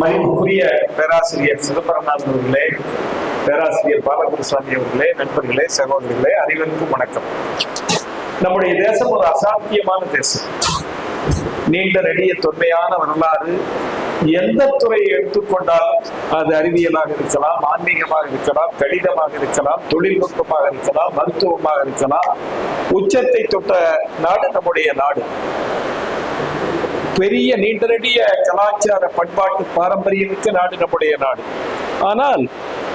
மதிப்புக்குரிய பேராசிரியர் சிதம்பரநாதன் அவர்களே பேராசிரியர் பாலகுருசாமி அவர்களே நண்பர்களே சகோதரர்களே அனைவருக்கும் வணக்கம். நம்முடைய தேசம் ஒரு அசாத்தியமான தேசம். நீண்ட நெடிய தொன்மையான வரலாறு எந்த துறையை எடுத்துக்கொண்டாலும் அது அறிவியலாக இருக்கலாம் ஆன்மீகமாக இருக்கலாம் கடிதமாக இருக்கலாம் தொழில்நுட்பமாக இருக்கலாம் மருத்துவமாக இருக்கலாம். உச்சத்தை தொட்ட நாடு நம்முடைய நாடு. பெரிய நீண்ட நெடிய கலாச்சார பண்பாட்டு பாரம்பரியமிக்க நாடு நம்முடைய நாடு. ஆனால்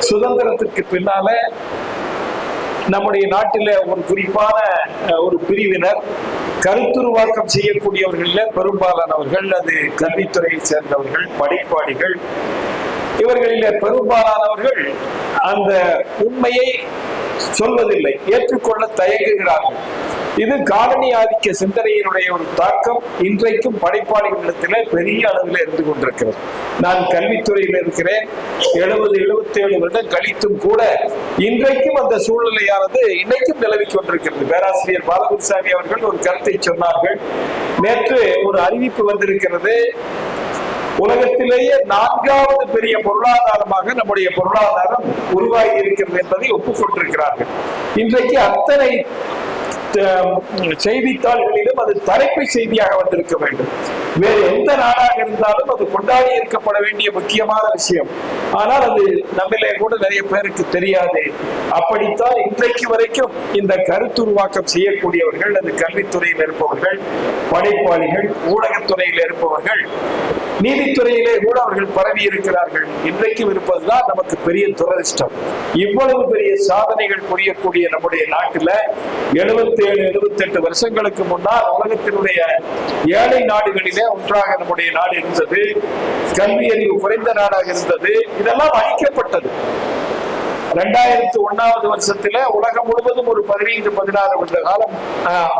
சுதந்திரத்திற்கு பின்னால நம்முடைய நாட்டில ஒரு குறிப்பான ஒரு பிரிவினர் கருத்துருவாக்கம் செய்யக்கூடியவர்கள பெரும்பாலானவர்கள் அது கல்வித்துறையை சேர்ந்தவர்கள் படிப்பாளிகள். இவர்களில பெரும்பாலானவர்கள் அந்த உண்மையை சொல்வதில்லை ஏற்றுக்கொள்ள தயங்குகிறார்கள். இது காலனி ஆதிக்க சிந்தனையினுடைய ஒரு தாக்கம் இன்றைக்கும் படைப்பாளிகளிடத்தில் பெரிய அளவில் இருந்து கொண்டிருக்கிறது. நான் கல்வித்துறையில் இருக்கிறேன். எழுபது எழுபத்தி ஏழு வருடம் கழித்தும் கூட இன்றைக்கும் அந்த சூழ்நிலையானது இன்னைக்கும் நிலவி கொண்டிருக்கிறது. பேராசிரியர் பாலகுருசாமி அவர்கள் ஒரு கருத்தை சொன்னார்கள். நேற்று ஒரு அறிவிப்பு வந்திருக்கிறது. உலகத்திலேயே நான்காவது பெரிய பொருளாதாரமாக நம்முடைய பொருளாதாரம் உருவாகி இருக்கிறது என்பதை ஒப்புக்கொண்டிருக்கிறார்கள். இன்றைக்கு அத்தனை செய்தித்தாள்களிலும் அது தலைப்பு செய்தியாக வந்திருக்க வேண்டும். வேறு எந்த நாடாக இருந்தாலும் அது கொண்டாடி இருக்கப்பட வேண்டிய முக்கியமான விஷயம். ஆனால் அது நம்மளே கூட நிறைய பேருக்கு தெரியாது. அப்படித்தான் இன்றைக்கு வரைக்கும் இந்த கருத்துருவாக்கம் செய்யக்கூடியவர்கள் அது கல்வித்துறையில் இருப்பவர்கள் படைப்பாளிகள் ஊடகத்துறையில் இருப்பவர்கள் நீதித்துறையிலே கூட அவர்கள் பரவி இருக்கிறார்கள். இன்றைக்கும் இருப்பதுதான் நமக்கு பெரிய துரதிருஷ்டம். இவ்வளவு பெரிய சாதனைகள் புரியக்கூடிய நம்முடைய நாட்டுல எழுபத்தி ஏழு எழுபத்தி எட்டு வருஷங்களுக்கு முன்னால் உலகத்தினுடைய ஏழை நாடுகளிலே ஒன்றாக நம்முடைய நாடு இருந்தது. கல்வி அறிவு குறைந்த நாடாக இருந்தது. இதெல்லாம் அழிக்கப்பட்டது. ரெண்டாயிரத்தி ஒன்னாவது வருஷத்துல உலகம் முழுவதும் ஒரு பதினைந்து பதினாறு வருட காலம்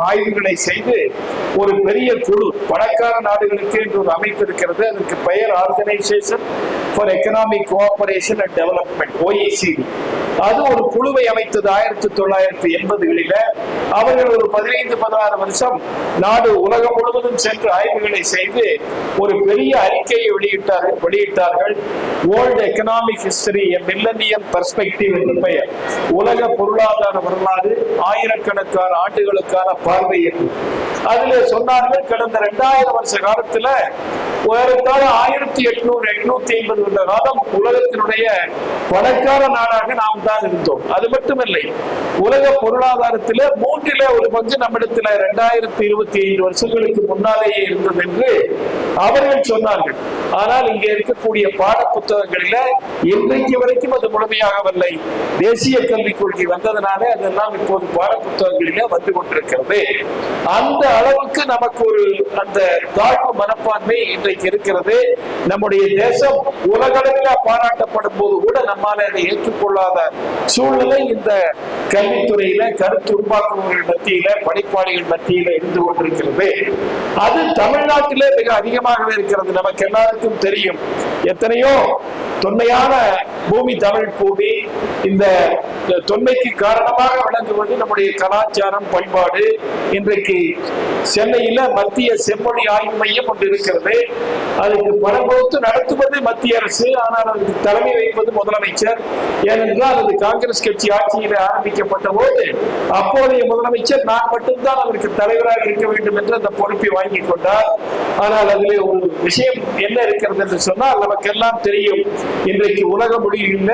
ஆய்வுகளை செய்து ஒரு பெரிய குழு பணக்கார நாடுகளுக்கு என்று ஒரு அமைப்பு இருக்கிறது. அதற்கு பெயர் organisation for economic cooperation and development OECD அது ஒரு குழுவை அமைத்தது ஆயிரத்தி தொள்ளாயிரத்தி எண்பதுகளில. அவர்கள் ஒரு பதினைந்து பதினாறு வருஷம் நாடு உலகம் முழுவதும் சென்று ஆய்வுகளை செய்து ஒரு பெரிய அறிக்கையை வெளியிட்டார்கள். வெளியிட்டார்கள் world economic history millennium perspective என்று பெயர். உலக பொருளாதார வரலாறு ஆயிரக்கணக்கான ஆண்டுகளுக்கான பார்வை என்று. அதுல சொன்னார்கள் கடந்த ரெண்டாயிரம் வருஷ காலத்துல ஏறத்தாழ ஆயிரத்தி எட்நூறு எட்நூத்தி ஐம்பது வருட காலம் உலகத்தினுடைய பணக்கார நாடாக நாம் தான் இருந்தோம். அது மட்டுமில்லை உலக பொருளாதாரத்தில மூன்றில ஒரு பங்கு நம்மிடத்துல ரெண்டாயிரத்தி இருபத்தி ஐந்து வருஷங்களுக்கு முன்னாலேயே இருந்தது என்று அவர்கள் சொன்னார்கள். ஆனால் இங்க இருக்கக்கூடிய பாட புத்தகங்களில இன்றைக்கு வரைக்கும் அது முழுமையாகவில்லை. தேசிய கல்விக் கொள்கை வந்ததுனால அதெல்லாம் இப்போது பாட புத்தகங்களில வந்து கொண்டிருக்கிறது. அந்த அளவுக்கு நமக்கு ஒரு அந்த தாழ்வு மனப்பான்மை இன்றைக்கு இருக்கிறது. நம்முடைய தேசம் உலகளவில் பாராட்டப்படும் போது கூட நம்மால அதை ஏற்றுக்கொள்ளாத சூழ்நிலை இந்த கல்வித்துறையில கருத்து உருவாக்குபவர்கள் மத்தியில படைப்பாளிகள் மத்தியில இருந்து கொண்டிருக்கிறது. அது தமிழ்நாட்டிலே மிக அதிகமாகவே இருக்கிறது. நமக்கு எல்லாருக்கும் தெரியும். எத்தனையோ தொன்மையான பூமி தமிழ் பூமி இந்த தொன்மைக்கு காரணமாக விளங்குவது நம்முடைய கலாச்சாரம் பண்பாடு. இன்றைக்கு சென்னையில மத்திய செம்மொழி ஆய்வு மையம் ஒன்று இருக்கிறது. அதுக்கு பணம் கொடுத்து நடத்துவது மத்திய அரசு. ஆனால் அதுக்கு தலைமை வைப்பது முதலமைச்சர். ஏனென்றால் அது காங்கிரஸ் கட்சி ஆட்சியில் ஆரம்பிக்கப்பட்ட போது அப்போதைய முதலமைச்சர் நான் மட்டும்தான் அவருக்கு தலைவராக இருக்க வேண்டும் என்று அந்த பொறுப்பை வாங்கி கொண்டார். ஆனால் அதிலே ஒரு விஷயம் என்ன இருக்கிறது என்று சொன்னால் நமக்கெல்லாம் தெரியும் இன்றைக்கு உலக மொழியில்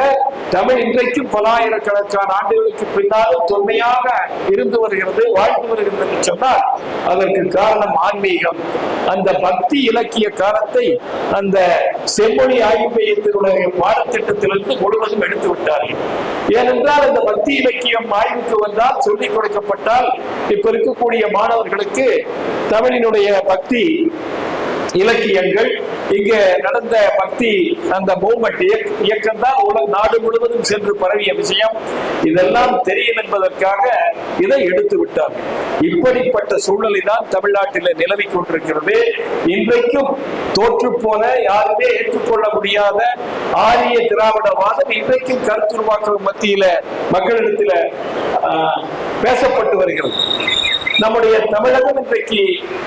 தமிழ் இன்றைக்கும் பல ஆயிரக்கணக்கான ஆண்டுகளுக்கு பின்னாலும் தொன்மையாக இருந்து வருகிறது வாழ்ந்து வருகிறது என்று சொன்னால் அதற்கு காரணம் ஆன்மீகம். அந்த பக்தி இலக்கிய காலத்தை அந்த செம்மொழி ஆய்வு மையத்தினுடைய பாடத்திட்டத்திலிருந்து முழுவதும் எடுத்து விட்டார்கள் ஏனென்றால் அந்த பக்தி இலக்கியம் ஆய்வுக்கு வந்தால் சொல்லிக் கொடுக்கப்பட்டால் இப்ப இருக்கக்கூடிய மாணவர்களுக்கு தமிழினுடைய பக்தி இலக்கியங்கள் இங்க நடந்த பக்தி அந்த மூமெண்ட் இயக்கம் தான் உலக நாடு முழுவதும் சென்று பரவிய விஷயம். இதெல்லாம் தெரியும் என்பதற்காக இதை எடுத்து விட்டார்கள் இப்படிப்பட்ட சூழ்நிலை தான் தமிழ்நாட்டில் நிலவி கொண்டிருக்கிறது. இன்றைக்கும் தோற்று போல யாருமே ஏற்றுக்கொள்ள முடியாத ஆரிய திராவிடவாதம் இன்றைக்கும் கருத்துருவாக்க மத்தியில மக்களிடத்தில் பேசப்பட்டு வருகிறது. நம்முடைய தமிழகம் இன்றைக்கு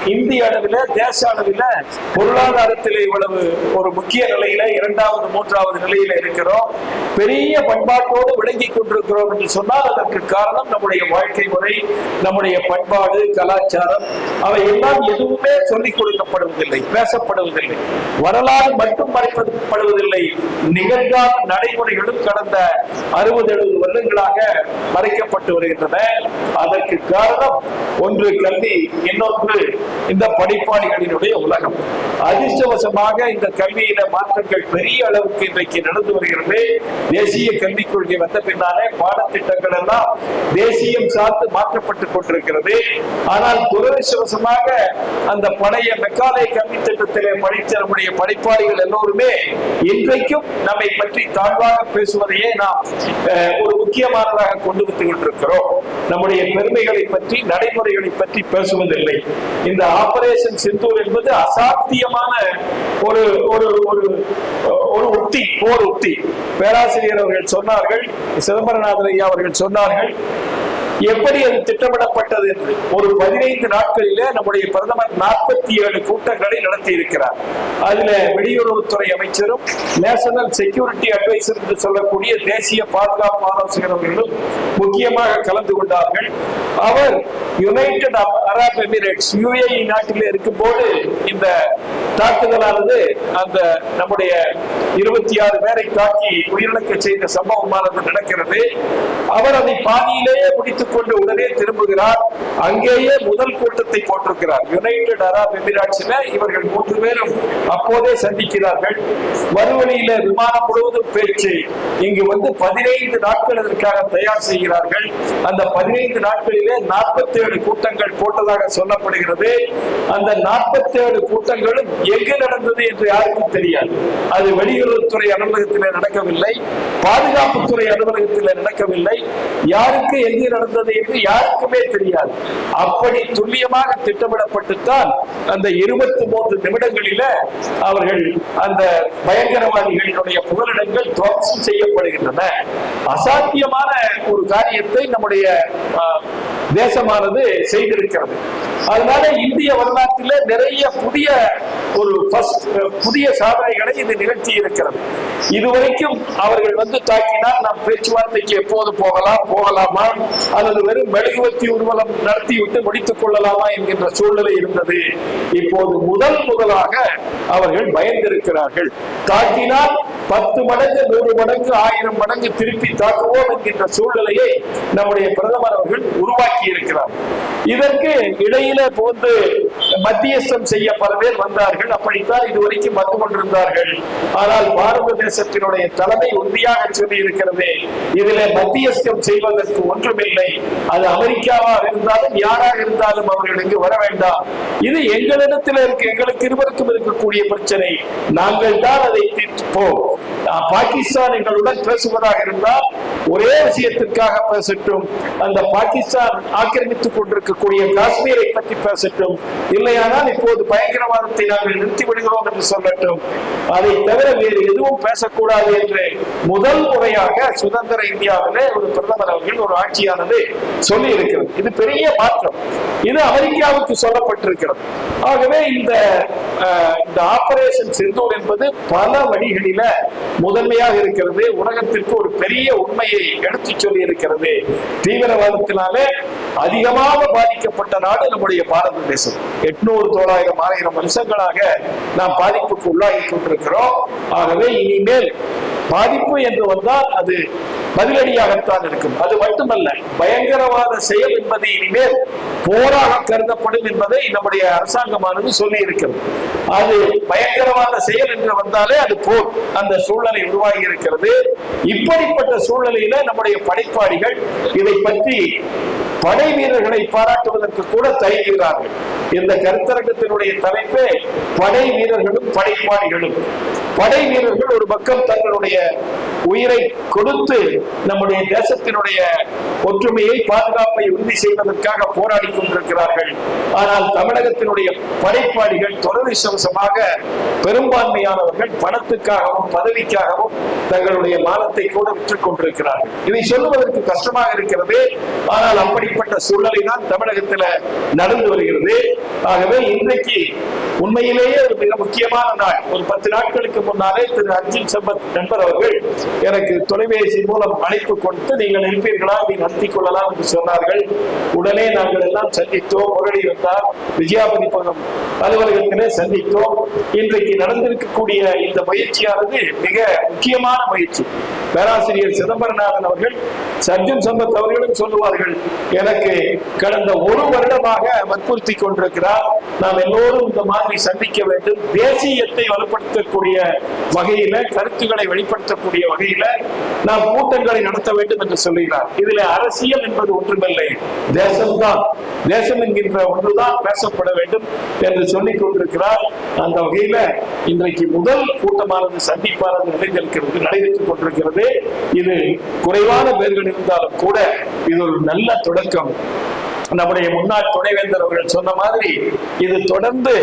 இந்திய அளவில் தேச அளவில் பொருளாதாரத்தில் இவ்வளவு ஒரு முக்கிய நிலையில இரண்டாவது மூன்றாவது நிலையில இருக்கிறோம். பெரிய பண்பாட்டோடு விளங்கி கொண்டிருக்கிறோம் என்று சொன்னால் அதற்கு காரணம் நம்முடைய வாழ்க்கை முறை நம்முடைய பண்பாடு கலாச்சாரம் அவை எல்லாம் எதுவுமே சொல்லிக் கொடுக்கப்படுவதில்லை பேசப்படுவதில்லை. வரலாறு மட்டும் மறைக்கப்படுவதில்லை நிகழ்கால நடைமுறைகளும் கடந்த அறுபது எழுபது வருடங்களாக மறைக்கப்பட்டு வருகின்றன. அதற்கு காரணம் ஒன்று கல்வி இன்னொன்று இந்த படிப்பாளிகளினுடைய உலகம். அதிர்ஷ்டவசமாக இந்த கல்வியில மாற்றங்கள் பெரிய அளவுக்கு இன்றைக்கு நடந்து வருகிறது. தேசிய கல்விக் கொள்கை வந்த பின்னாலே பாடத்திட்டங்கள் எல்லாம் தேசியம் சார்ந்து மாற்றப்பட்டுக் கொண்டிருக்கிறது. ஆனால் துரதிருஷ்டவசமாக அந்த பழைய மெக்காலை கல்வி திட்டத்திலே படித்த நம்முடைய படிப்பாளிகள் எல்லோருமே இன்றைக்கும் நம்மை பற்றி தாழ்வாக பேசுவதையே நாம் அஹ், ஒரு முக்கியமானதாக கொண்டு வந்து கொண்டிருக்கிறோம் நம்முடைய பெருமைகளை பற்றி நடைமுறைகளை பற்றி பேசுவதில்லை. இந்த ஆபரேஷன் சிந்தூர் என்பது அசாத்தியமான ஒரு ஒரு ஒரு ஒரு உத்தி போர் உத்தி. பேராசிரியர் அவர்கள் சொன்னார்கள் சிதம்பரநாதன் ஐயா அவர்கள் சொன்னார்கள் எப்படி அது திட்டமிடப்பட்டது என்று ஒரு பதினைந்து நாட்களிலே நம்முடைய பிரதமர் நாற்பத்தி ஏழு கூட்டங்களை நடத்தி இருக்கிறார் அதுல வெளியுறவுத்துறை அமைச்சரும் நேஷனல் செக்யூரிட்டி அட்வைசர் என்று சொல்லக்கூடிய தேசிய பாதுகாப்பு ஆலோசகர் அவர்களும் முக்கியமாக கலந்து கொண்டார்கள். அவர் யுனைடெட் அரப் எமிரேட்ஸ் யுஏஇ நாட்டில் இருக்கும்போது இந்த தாக்குதலானது அந்த நம்முடைய இருபத்தி ஆறு பேரை தாக்கி உயிரிழக்க செய்த சம்பவமானது நடக்கிறது. அவர் அதை பாதியிலேயே முடித்துக் கொண்டு உடனே திரும்புகிறார். அங்கேயே முதல் கூட்டத்தை போட்டிருக்கிறார். யுனைடெட் அரப் எமிராட்ஸ்ல இவர்கள் மூன்று பேரும் அப்போதே சந்திக்கிறார்கள். மறுவழியில விமானம் முழுவதும் பேச்சு இங்கு வந்து பதினைந்து நாட்கள் இதற்காக தயார் செய்கிறார்கள். அந்த பதினைந்து நாட்களிலே நாற்பத்தி ஏழு கூட்டங்கள் போட்டதாக சொல்லப்படுகிறது. அந்த நாற்பத்தி ஏழு கூட்டங்களும் எங்கு நடந்தது என்று யாருக்கும் தெரியாது. அது வெளியுறவுத்துறை அலுவலகத்திலே நடக்கவில்லை. பாதுகாப்புத்துறை அலுவலகத்திலே நடக்கவில்லை. யாருக்கு எங்கு நடந்தது என்று யாருக்குமே தெரியாது. அப்படி துல்லியமாக திட்டமிடப்பட்டுத்தான் அந்த இருபத்தி மூன்று நிமிடங்களில அவர்கள் அந்த பயங்கரவாதிகளினுடைய புகலிடங்கள் துவம்சம் செய்யப்படுகின்றன. அசாத்தியமான ஒரு காரியத்தை நம்முடைய தேசமானது செய்திருக்கிறது. அதனால இந்திய வரலாற்றிலே நிறைய புதிய ஒரு புதிய சாதனைகளை இது நிகழ்த்தி இருக்கிறது. இதுவரைக்கும் அவர்கள் வந்து தாக்கினால் நாம் பேச்சுவார்த்தைக்கு எப்போது போகலாம் போகலாமா? அல்லது வெறும் மெழுகுவத்தி ஊர்வலம் நடத்திவிட்டு முடித்துக் கொள்ளலாமா என்கின்ற சூழ்நிலை இருந்தது. இப்போது முதல் முதலாக அவர்கள் பயந்திருக்கிறார்கள். தாக்கினால் பத்து மடங்கு நூறு மடங்கு ஆயிரம் மடங்கு திருப்பி தாக்குவோம் என்கின்ற சூழ்நிலையை நம்முடைய பிரதமர் அவர்கள் உருவாக்கி இருக்கிறார் இதற்கு இடையில போந்து மத்தியஸ்தம் செய்ய பல பேர் வந்தார்கள். அப்படித்தான் இதுவரைக்கும் வந்து கொண்டிருந்தார்கள். ஆனால் பாரத தேசத்தினுடைய தலைமை உறுதியாக சொல்லி இருக்கிறது இதிலே மத்தியஸ்தம் செய்வதற்கு ஒன்றுமில்லை. அது அமெரிக்காவாக இருந்தாலும் யாராக இருந்தாலும் அவர்களுக்கு வர வேண்டாம். இது எங்களிடத்தில் இருக்கு எங்களுக்கு இருவருக்கும் இருக்கக்கூடிய பிரச்சனை. நாங்கள் தான் அதை தீர்ப்போம் பாகிஸ்தான் எங்களுடன் பேசுவதாக இருந்தால் ஒரே விஷயத்திற்காக பேசட்டும். அந்த பாகிஸ்தான் ஆக்கிரமித்துக் கொண்டிருக்கக்கூடிய காஷ்மீரை பற்றி பேசட்டும். இல்லையானால் இப்போது பயங்கரவாதத்தை நாங்கள் நிறுத்தி விடுகிறோம் என்று சொல்லட்டும். அதை தவிர வேறு எதுவும் பேசக்கூடாது என்று முதல் முறையாக சுதந்திர இந்தியாவிலே ஒரு பிரதமர் அவர்கள் ஒரு ஆட்சியானது சொல்லி இருக்கிறது இது பெரிய மாற்றம். இது அமெரிக்காவுக்கு சொல்லப்பட்டிருக்கிறது. ஆகவே இந்த இந்த ஆபரேஷன் சிந்தூர் என்பது பல வழிகளில முதன்மையாக இருக்கிறது. உலகத்திற்கு ஒரு பெரிய உண்மையை எடுத்து சொல்லி இருக்கிறது தீவிரவாதத்தினாலே அதிகமாக பாதிக்கப்பட்ட நாடு நம்முடைய பாரத தேசம். எட்நூறு தொள்ளாயிரம் ஆயிரம் வருஷங்களாக நாம் பாதிப்புக்கு உள்ளாகி கொண்டிருக்கிறோம். ஆகவே இனிமேல் பாதிப்பு என்று வந்தால் அது பதிலடியாகத்தான் இருக்கும். அது மட்டுமல்ல பயங்கரவாத செயல் என்பது இனிமேல் போராக கருதப்படும் என்பதை நம்முடைய அரசாங்கமானது சொல்லி இருக்கிறது அது பயங்கரவாத செயல் என்று வந்தாலே அது போர் அந்த சூழ்நிலை உருவாகி இருக்கிறது இப்படிப்பட்ட சூழ்நிலையில நம்முடைய படைப்பாளிகள் இதை பற்றி படை வீரர்களை பாராட்டுவதற்கு கூட தயங்குகிறார்கள். இந்த கருத்தரங்கத்தினுடைய தலைப்பே படை வீரர்களும் படைப்பாளிகளும். படை வீரர்கள் ஒரு பக்கம் தங்களுடைய உயிரை கொடுத்து நம்முடைய தேசத்தினுடைய ஒற்றுமையை பாதுகாப்பை உறுதி செய்வதற்காக போராடி கொண்டிருக்கிறார்கள். ஆனால் தமிழகத்தினுடைய படைப்பாளிகள் துரதிசவசமாக பெரும்பான்மையானவர்கள் பணத்துக்காகவும் பதவிக்காகவும் தங்களுடைய மானத்தை கூட விற்றுக் கொண்டிருக்கிறார்கள். இதை சொல்லுவதற்கு கஷ்டமாக இருக்கிறது. ஆனால் அப்படி அப்படிப்பட்ட சூழ்நிலை தான் தமிழகத்தில் நடந்து வருகிறது. ஆகவே இன்றைக்கு உண்மையிலேயே ஒரு மிக முக்கியமான நாள். ஒரு பத்து நாட்களுக்கு முன்னாலே திரு அர்ஜுன் சம்பத் நண்பர் அவர்கள் எனக்கு தொலைபேசி மூலம் அழைப்பு கொடுத்து நீங்கள் இருப்பீர்களா? நீ நடத்தி கொள்ளலாம் என்று சொன்னார்கள். உடனே நாங்கள் எல்லாம் சந்தித்தோம். முரளி வந்தார். விஜயாபதி பகம் அலுவலகத்திலே சந்தித்தோம். இன்றைக்கு நடந்திருக்கக்கூடிய இந்த முயற்சியானது மிக முக்கியமான முயற்சி. பேராசிரியர் சிதம்பரநாதன் அவர்கள் சர்ஜன் சம்பத் அவர்களும் சொல்லுவார்கள் எனக்கு கடந்த ஒரு வருடமாக வற்புறுத்தி கொண்டிருக்கிறார். நாம் எல்லோரும் இந்த மாதிரி சந்திக்க வேண்டும். தேசியத்தை வலுப்படுத்தக்கூடிய வகையில கருத்துக்களை வெளிப்படுத்தக்கூடிய வகையில நாம் கூட்டங்களை நடத்த வேண்டும் என்று சொல்லுகிறார். இதுல அரசியல் என்பது ஒன்றுமில்லை. தேசம்தான். தேசம் என்கின்ற ஒன்றுதான் பேசப்பட வேண்டும் என்று சொல்லிக் கொண்டிருக்கிறார். அந்த வகையில இன்றைக்கு முதல் கூட்டமானது சந்திப்பானது நடைபெறுகிறது நடைபெற்றுக் கொண்டிருக்கிறது. இது குறைவான பேர்கள் இருந்தாலும் கூட இது ஒரு நல்ல தொடக்கம். நம்முடைய முன்னாள் துணைவேந்தர் அவர்கள் சொன்ன மாதிரி இது தொடர்ந்து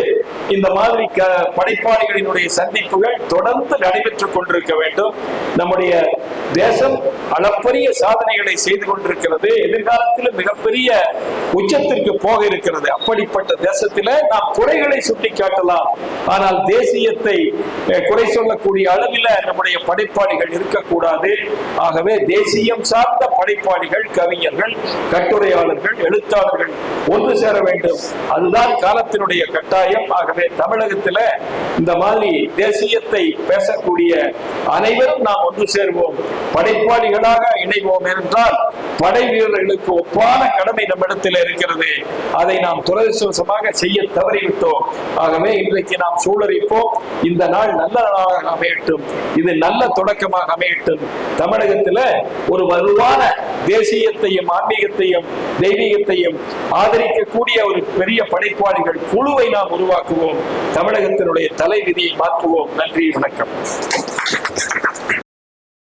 இந்த மாதிரி க படைப்பாளிகளினுடைய சந்திப்புகள் தொடர்ந்து நடைபெற்றுக் கொண்டிருக்க வேண்டும். நம்முடைய தேசம் அளப்பரிய சாதனைகளை செய்து கொண்டிருக்கிறது. எதிர்காலத்தில் மிகப்பெரிய உச்சத்திற்கு போக இருக்கிறது. அப்படிப்பட்ட தேசத்தில் நாம் குறைகளை சுட்டி காட்டலாம். ஆனால் தேசியத்தை குறை சொல்லக்கூடிய அளவில் நம்முடைய படைப்பாளிகள் இருக்கக்கூடாது. ஆகவே தேசியம் சார்ந்த படைப்பாளிகள் கவிஞர்கள் கட்டுரையாளர்கள் எழுத்தாளர்கள் ஒன்று சேர வேண்டும். அதுதான் காலத்தினுடைய கட்டாயம். ஆகவே தமிழகத்தில் இந்த மாதிரி தேசியத்தை பேசக்கூடிய அனைவரும் நாம் ஒன்று சேருவோம். படைப்பாளிகளாக இணைவோம் என்றால் படை வீரர்களுக்கு ஒப்பான கடமை நம்மிடத்தில் இருக்கிறது. அதை நாம் துரதிருஷ்டவசமாக செய்ய தவறிவிட்டோம். ஆகவே இன்றைக்கு நாம் சூழறிப்போம். இந்த நாள் நல்ல நாளாக அமையட்டும். இது நல்ல தொடக்கமாக அமையட்டும். தமிழகத்துல ஒரு வலுவான தேசியத்தையும் ஆன்மீகத்தையும் தெய்வீகத்தையும் ஆதரிக்கக்கூடிய ஒரு பெரிய படைப்பாளிகள் குழுவை நாம் உருவாக்குவோம். தமிழகத்தினுடைய தலைவிதியை மாற்றுவோம். நன்றி வணக்கம்.